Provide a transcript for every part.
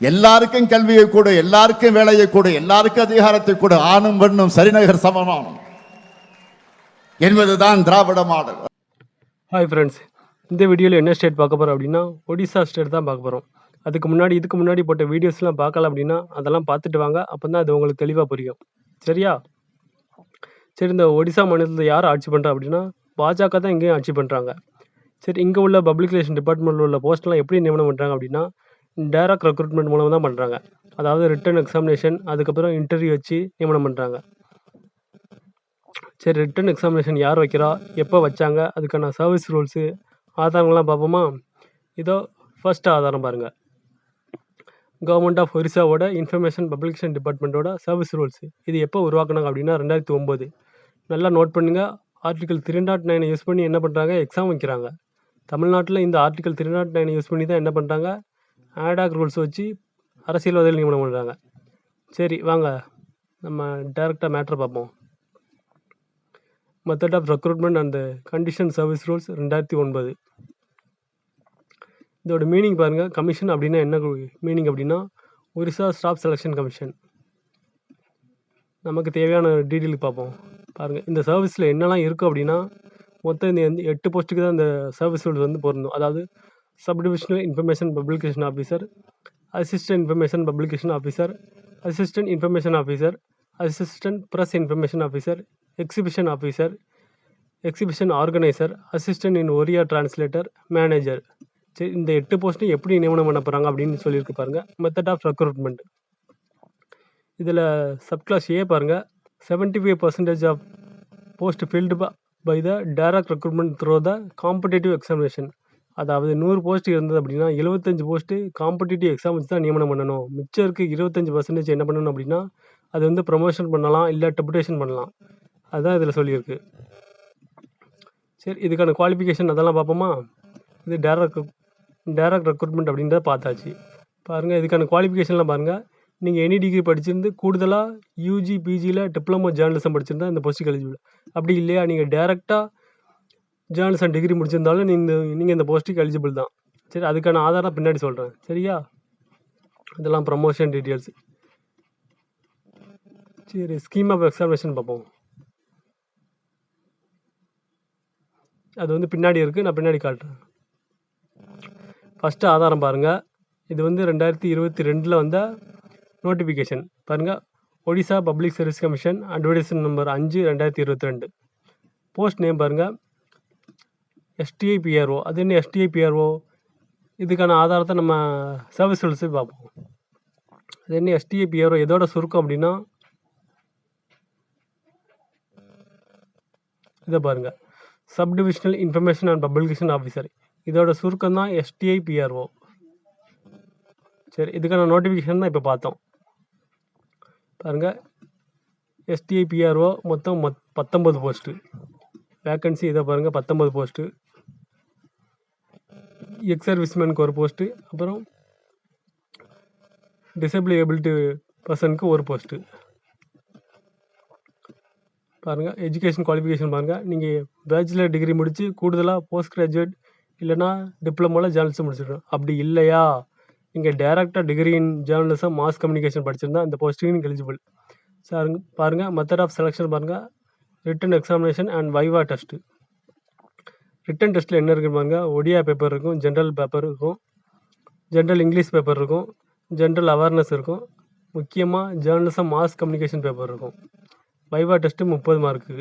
எல்லாருக்கும் கல்வியை கொடு எல்லாருக்கும் வேலையை கொடு எல்லாருக்கும் அதிகாரத்தை கொடு. ஆணும் பெண்ணும் சரிநகர் சமமானம் என்பதுதான் திராவிட மாடல். ஹாய் ஃப்ரெண்ட்ஸ் இந்த வீடியோவில் என்ன ஸ்டேட் பார்க்க போகிறோம் அப்படின்னா ஒடிசா ஸ்டேட் தான் பார்க்க போகிறோம் அதுக்கு முன்னாடி இதுக்கு முன்னாடி போட்ட வீடியோஸ்லாம் பார்க்கல அப்படின்னா அதெல்லாம் பார்த்துட்டு வாங்க. அப்போ தான் அது உங்களுக்கு தெளிவாக புரியும். சரியா? சரி இந்த ஒடிசா மாநிலத்தில் யார் ஆட்சி பண்ணுறா அப்படின்னா பாஜக தான் இங்கேயும் ஆட்சி பண்ணுறாங்க சரி இங்கே உள்ள பப்ளிக் ரிலேஷன் டிபார்ட்மெண்ட்டில் உள்ள போஸ்ட்லாம் எப்படி நியமனம் பண்ணுறாங்க அப்படின்னா டைரக்ட் ரெக்ரூட்மெண்ட் மூலமாக தான் பண்ணுறாங்க அதாவது ரிட்டன் எக்ஸாமினேஷன் அதுக்கப்புறம் இன்டர்வியூ வச்சு நியமனம் பண்ணுறாங்க சரி ரிட்டன் எக்ஸாமினேஷன் யார் வைக்கிறா? எப்போ வச்சாங்க? அதுக்கான சர்வீஸ் ரூல்ஸு ஆதாரங்கள்லாம் பார்ப்போமா? இதோ ஃபர்ஸ்ட் ஆதாரம் பாருங்கள் கவர்மெண்ட் ஆஃப் ஒரிசாவோட இன்ஃபர்மேஷன் பப்ளிகேஷன் டிபார்ட்மெண்ட்டோட சர்வீஸ் ரூல்ஸ் இது எப்போ உருவாக்குனாங்க அப்படின்னா ரெண்டாயிரத்தி ஒம்பது. நல்லா நோட் பண்ணுங்க. ஆர்டிகல் த்ரீ நாட் நைனை யூஸ் பண்ணி என்ன பண்ணுறாங்க எக்ஸாம் வைக்கிறாங்க. தமிழ்நாட்டில் இந்த ஆர்டிகல் த்ரீ நாட் நைனை யூஸ் பண்ணி தான் என்ன பண்ணுறாங்க ஆடாக் ரூல்ஸ் வச்சு அரசியல்வாதிகள் நியமனம் பண்ணுறாங்க சரி வாங்க. நம்ம டேரெக்டாக மேட்ரு பார்ப்போம். Method of recruitment and condition service rules ரெண்டாயிரத்தி ஒன்பது. இதோட மீனிங் பாருங்கள் கமிஷன் அப்படின்னா என்ன மீனிங் அப்படின்னா ஒரிசா ஸ்டாஃப் செலெக்ஷன் கமிஷன் நமக்கு தேவையான டீட்டெயில் பார்ப்போம். பாருங்கள் இந்த சர்வீஸில் என்னெல்லாம் இருக்குது அப்படின்னா மொத்தம் இந்த வந்து எட்டு போஸ்ட்டுக்கு தான் இந்த சர்வீஸ் ரூல்ஸ் வந்து பொருந்தும். அதாவது sub divisional information publication officer assistant information publication officer assistant information officer assistant press information officer exhibition officer exhibition organiser assistant in Oriya translator manager சரி இந்த எட்டு போஸ்ட்டும் எப்படி நியமனம் பண்ண போகிறாங்க அப்படின்னு சொல்லியிருக்கு பாருங்கள் மெத்தட் ஆஃப் ரெக்ரூட்மெண்ட் இதில் சப்கிளாஸ் ஏ பாருங்கள் seventy five percentage of post filled by the direct recruitment through the competitive examination அதாவது நூறு போஸ்ட் இருந்தது அப்படின்னா எழுபத்தஞ்சு போஸ்ட்டு காம்படிட்டிவ் எக்ஸாம் வச்சு தான் நியமனம் பண்ணணும். மிச்சம் இருக்க இருபத்தஞ்சு பர்சன்டேஜ் என்ன பண்ணணும் அப்படின்னா அது வந்து ப்ரமோஷன் பண்ணலாம் இல்லை டெபுடேஷன் பண்ணலாம். அதுதான் இதில் சொல்லியிருக்கு. சரி இதுக்கான குவாலிஃபிகேஷன் அதெல்லாம் பார்ப்போமா? இது டேரக்ட் டேரக்ட் ரெக்ரூட்மெண்ட் அப்படின்றத பார்த்தாச்சு. பாருங்கள் இதுக்கான குவாலிஃபிகேஷன்லாம் பாருங்கள் நீங்கள் எனி டிகிரி படிச்சிருந்து கூடுதலாக யூஜி பிஜியில் டிப்ளமோ ஜேர்னலிசம் படிச்சிருந்தா இந்த போஸ்ட்டுக்கு எலிஜிபிள் அப்படி இல்லையா? நீங்கள் டேரெக்டாக ஜேர்னலிசம் டிகிரி முடிச்சிருந்தாலும் நீங்கள் நீங்கள் இந்த போஸ்ட்டுக்கு எலிஜிபிள் தான். சரி அதுக்கான ஆதாரம் பின்னாடி சொல்கிறேன் சரியா? இதெல்லாம் ப்ரமோஷன் டீட்டெயில்ஸ் சரி ஸ்கீம் ஆஃப் எக்ஸாமினேஷன் பார்ப்போம். அது வந்து பின்னாடி இருக்குது நான் பின்னாடி காட்டுறேன். ஃபஸ்ட்டு ஆதாரம் பாருங்கள் இது வந்து ரெண்டாயிரத்தி இருபத்தி ரெண்டில் வந்த நோட்டிஃபிகேஷன் பாருங்கள் Odisha public service commission advertisement number அஞ்சு ரெண்டாயிரத்தி இருபத்தி ரெண்டு. போஸ்ட் நேம் பாருங்கள் எஸ்டிஐ பிஆர்ஓ அது என்ன எஸ்டிஐ பிஆர்ஓ இதுக்கான ஆதாரத்தை நம்ம சர்வீஸ் பார்ப்போம். அது என்ன எஸ்டிஐ பிஆர்ஓ எதோட சுருக்கம் அப்படின்னா இதை பாருங்கள் sub divisional information and publication officer இதோட சுருக்கம் தான் எஸ்டிஐ பிஆர்ஓ சரி இதுக்கான நோட்டிஃபிகேஷன் தான் இப்போ பார்த்தோம். பாருங்கள் எஸ்டிஐ பிஆர்ஓ மொத்தம் மொத் பத்தொம்பது போஸ்ட்டு வேக்கன்சி இதை பாருங்கள் பத்தொம்பது போஸ்ட்டு எக்ஸ் சர்வீஸ்மேனுக்கு ஒரு போஸ்ட்டு அப்புறம் டிசபிள் பர்சனுக்கு ஒரு போஸ்ட்டு பாருங்கள் எஜுகேஷன் குவாலிஃபிகேஷன் பாருங்கள் நீங்கள் பேச்சுலர் டிகிரி முடித்து கூடுதலாக போஸ்ட் கிராஜுவேட் இல்லைனா டிப்ளமோவில் ஜேர்னலிசம் முடிச்சிடணும். அப்படி இல்லையா? நீங்கள் டேரெக்டாக degree in journalism mass communication படிச்சிருந்தா இந்த போஸ்ட்டுக்கு நீங்கள் எலிஜிபிள் சாருங்க பாருங்கள் மெத்தட் ஆஃப் செலெக்ஷன் பாருங்கள் written examination and viva test written டெஸ்ட்டில் என்ன இருக்குன்னு ஒடியா பேப்பர் இருக்கும் ஜென்ரல் பேப்பர் இருக்கும் ஜென்ரல் இங்கிலீஷ் பேப்பர் இருக்கும் ஜென்ரல் அவேர்னஸ் இருக்கும் முக்கியமாக ஜேர்னலிசம் மாஸ் கம்யூனிகேஷன் பேப்பர் இருக்கும். வைவா டெஸ்ட்டு முப்பது மார்க்கு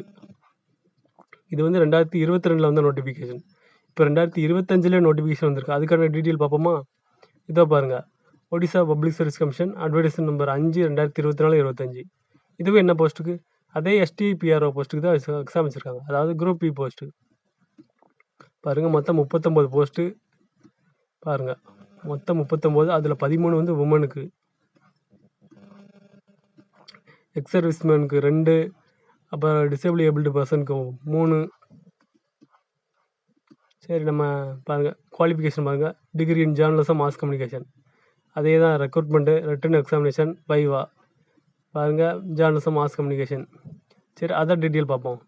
இது வந்து ரெண்டாயிரத்தி இருபத்தி ரெண்டில் வந்த நோட்டிஃபிகேஷன் இப்போ ரெண்டாயிரத்தி இருபத்தஞ்சில் நோட்டிஃபிகேஷன் வந்திருக்கு. அதுக்கான டீட்டெயில் பார்ப்போமா? இதோ பாருங்கள் Odisha public service commission advertisement number அஞ்சு ரெண்டாயிரத்தி இருபத்தி நாலு இருபத்தஞ்சி இதுவே என்ன போஸ்ட்டுக்கு அதே எஸ்டிபிஆர்ஓ போஸ்ட்டுக்கு தான் எக்ஸாம் வச்சுருக்காங்க அதாவது குரூப் பி e போஸ்ட்டு பாருங்கள் மொத்தம் முப்பத்தொம்போது போஸ்ட்டு பாருங்கள் மொத்தம் முப்பத்தொம்போது அதில் பதிமூணு வந்து உமனுக்கு எக்ஸ் சர்வீஸ்மேனுக்கு ரெண்டு அப்புறம் டிசேபிள் ஏபிள்டு பர்சனுக்கு மூணு. சரி நம்ம பாருங்கள் குவாலிஃபிகேஷன் பாருங்கள் degree in journalism mass communication அதே தான் ரெக்ரூட்மெண்ட்டு ரிட்டன் எக்ஸாமினேஷன் வைவா பாருங்கள் ஜேர்னலிசம் மாஸ் கம்யூனிகேஷன் சரி அதர் டீட்டெயில் பார்ப்போம்.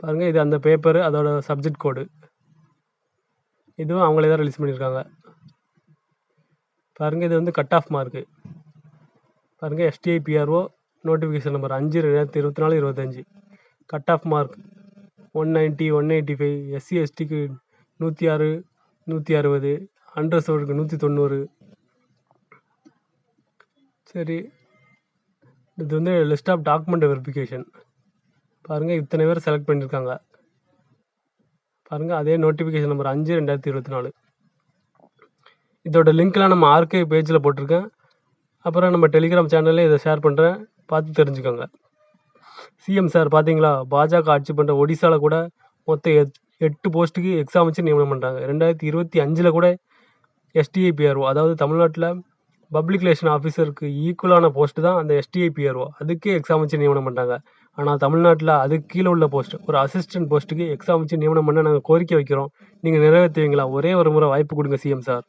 பாருங்கள் இது அந்த பேப்பர் அதோட சப்ஜெக்ட் கோடு இதுவும் அவங்களே தான் ரிலீஸ் பண்ணியிருக்காங்க. பாருங்கள் இது வந்து கட் ஆஃப் மார்க்கு பாருங்கள் எஸ்டிஐ பிஆர்ஓ நோட்டிஃபிகேஷன் நம்பர் அஞ்சு ரெண்டாயிரத்தி இருபத்தி நாலு இருபத்தஞ்சி cut off mark one ninety one eighty five SC எஸ்டிக்கு நூற்றி ஆறு நூற்றி அறுபது அண்டர்சோர்டுக்கு நூற்றி தொண்ணூறு. சரி இது வந்து லிஸ்ட் ஆஃப் டாக்குமெண்ட் வெரிஃபிகேஷன் பாருங்கள் இத்தனை பேர் செலக்ட் பண்ணியிருக்காங்க பாருங்கள் அதே நோட்டிஃபிகேஷன் நம்பர் அஞ்சு ரெண்டாயிரத்தி இருபத்தி நாலு. இதோட லிங்க்லாம் நம்ம ஆர்கே பேஜில் போட்டிருக்கேன். அப்புறம் நம்ம டெலிகிராம் சேனல்லே இதை ஷேர் பண்ணுறேன் பார்த்து தெரிஞ்சுக்கோங்க. சிஎம் சார் பார்த்தீங்களா பாஜக ஆட்சி பண்ணுற ஒடிசாவில் கூட மொத்தம் எட் எட்டு போஸ்ட்டுக்கு எக்ஸாம் வச்சு நியமனம் பண்ணுறாங்க ரெண்டாயிரத்தி இருபத்தி அஞ்சில் கூட எஸ்டிஐபிஆர்ஓ அதாவது தமிழ்நாட்டில் பப்ளிக் ரிலேஷன் ஆஃபீஸருக்கு ஈக்குவலான போஸ்ட்டு தான் அந்த எஸ்டிஐபிஆர்ஓ அதுக்கே எக்ஸாம் வச்சு நியமனம் பண்ணுறாங்க ஆனால் தமிழ்நாட்டில் அதுக்கு கீழே உள்ள போஸ்ட் ஒரு அசிஸ்டன்ட் போஸ்ட்டுக்கு எக்ஸாம் வச்சு நியமனம் பண்ண நாங்கள் கோரிக்கை வைக்கிறோம். நீங்கள் நிறைவேற்றுவீங்களா? ஒரே ஒரு முறை வாய்ப்பு கொடுங்க சிஎம் சார்